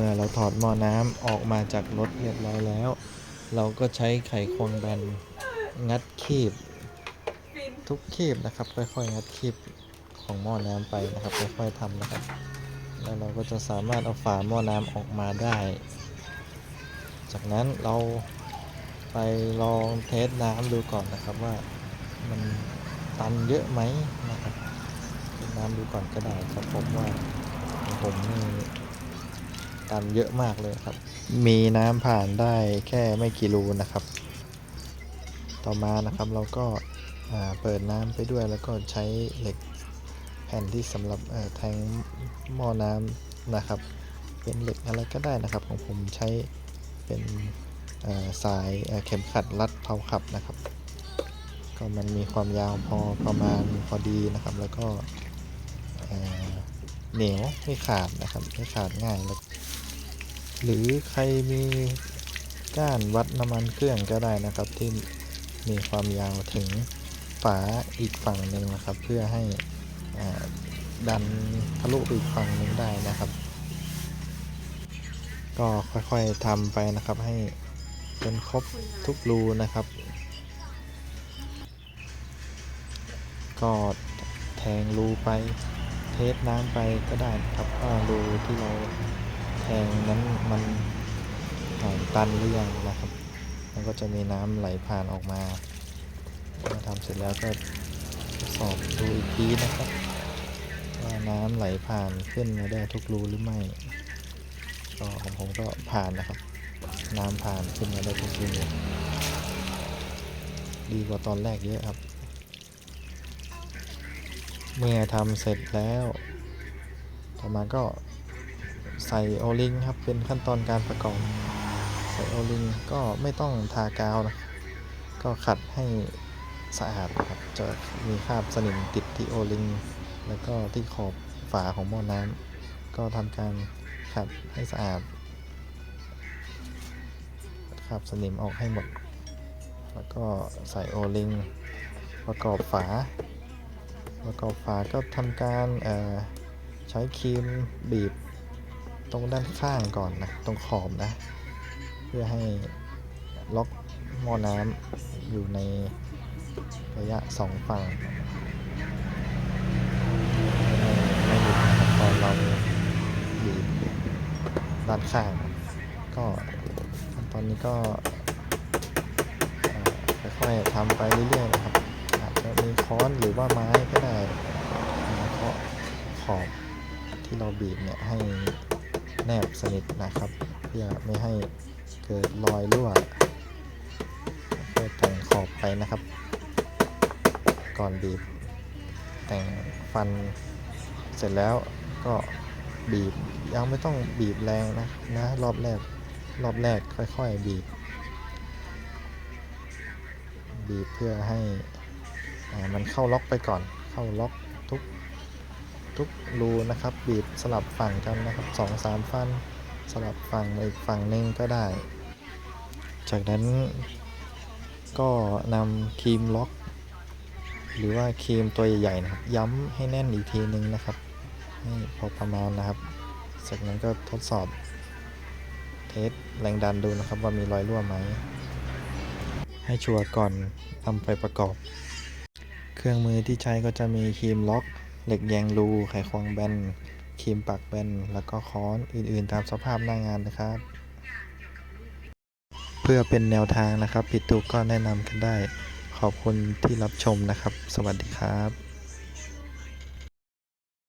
มื่อเราถอดหม้อน้ำออกมาจากรถเรียบร้อยแล้ว เราก็ใช้ไขควงแบนงัดคีบ ทุกคีบนะครับ ค่อยๆงัดคีบของหม้อน้ำไปนะครับค่อยๆทำนะครับ แล้วเราก็จะสามารถเอาฝาหม้อน้ำออกมาได้ จากนั้นเราไปลองเทสน้ำดูก่อนนะครับว่ามันตันเยอะไหมนะครับเทน้ำดูก่อนก็ได้ครับผมว่าผมนี่ ตันเยอะมากเลยครับ มีน้ำผ่านได้แค่ไม่กี่รูนะครับ ต่อมานะครับเราก็าเปิดน้ำไปด้วยแล้วก็ใช้เหล็กแผ่นที่สำหรับแทงหม้อน้ำนะครับ เป็นเหล็กอะไรก็ได้นะครับ ของผมใช้เป็นสายเอ่อเข็มขัดรัดเพลาขับนะครับ ก็มันมีความยาวพอประมาณพอดีนะครับ แล้วก็เหนียวไม่ขาดนะครับไม่ขาดง่ายแล้ว หรือใครมีก้านวัดน้ำมันเครื่องก็ได้นะครับ ที่มีความยาวถึงฝาอีกฝั่งหนึ่งนะครับ เพื่อให้ดันทะลุอีกฝั่งหนึ่งได้นะครับ ก็ค่อยๆทำไปนะครับให้จนครบทุกรูนะครับ ก็แทงรูไปเทสน้ำไปก็ได้นะครับว่ารูที่เรา งนั้นมันอ่าตันหรือยังนะครับ มันก็จะมีน้ำไหลผ่านออกมาเมื่อทำเสร็จแล้วก็สอบดูอีกทีนะครับ ว่าน้ำไหลผ่านขึ้นมาได้ทุกรูหรือไม่ก็ของผมก็ผ่านนะครับ น้ำผ่านขึ้นมาได้ทุกรูดีกว่าตอนแรกเยอะครับ เมื่อทำเสร็จแล้ว ต่อมาก็ ใส่โอลิงครับเป็นขั้นตอนการประกอบ ใส่โอลิงก็ไม่ต้องทากาวนะก็ขัดให้สะอาดครับจะมีคราบสนิมติดที่โอลิงแล้วก็ที่ขอบฝาของหม้อน้ำก็ทำการขัดให้สะอาดคราบสนิมออกให้หมด แล้วก็ใส่โอลิงประกอบฝา ประกอบฝาก็ทำการใช้ครีมบีบ ตรงด้านข้างก่อนนะ ตรงขอบนะ เพื่อให้ล็อกหม้อน้ำอยู่ในระยะสองฝั่งไม่หลุดครับตอนเราบีบด้านข้าง ก็ตอนนี้ก็ค่อยๆทำไปเรื่อยๆนะครับอาจจะมีค้อนหรือว่าไม้ก็ได้เคาะขอบที่เราบีบเนี่ยให้ แนบสนิทนะครับ เพื่อไม่ให้เกิดรอยรั่วค่อยแต่งขอบไปนะครับ ก่อนบีบ แต่งฟันเสร็จแล้วก็บีบยังไม่ต้องบีบแรงนะนะรอบแรกรอบแรกค่อยๆบีบ บีบเพื่อให้มันเข้าล็อกไปก่อนเข้าล็อก ทุกรูนะครับ บีบสลับฝั่งกันนะครับสองสามฟันสลับฝั่งมาอีกฝั่งหนึ่งก็ได้ จากนั้นก็นำครีมล็อก หรือว่าครีมตัวใหญ่ๆนะครับ ย้ำให้แน่นอีกทีนึงนะครับให้พอประมาณนะครับ จากนั้นก็ทดสอบเทสแรงดันดูนะครับว่ามีรอยรั่วไหม ให้ชัวร์ก่อนนำไปประกอบ เครื่องมือที่ใช้ก็จะมีครีมล็อก เหล็กแยงรู ไขควงแบนครีมปักแบน แล้วก็ค้อนอื่นๆ ตามสภาพหน้างานนะครับ เพื่อเป็นแนวทางนะครับ ผิดถูกก็แนะนำกันได้ ขอบคุณที่รับชมนะครับ สวัสดีครับ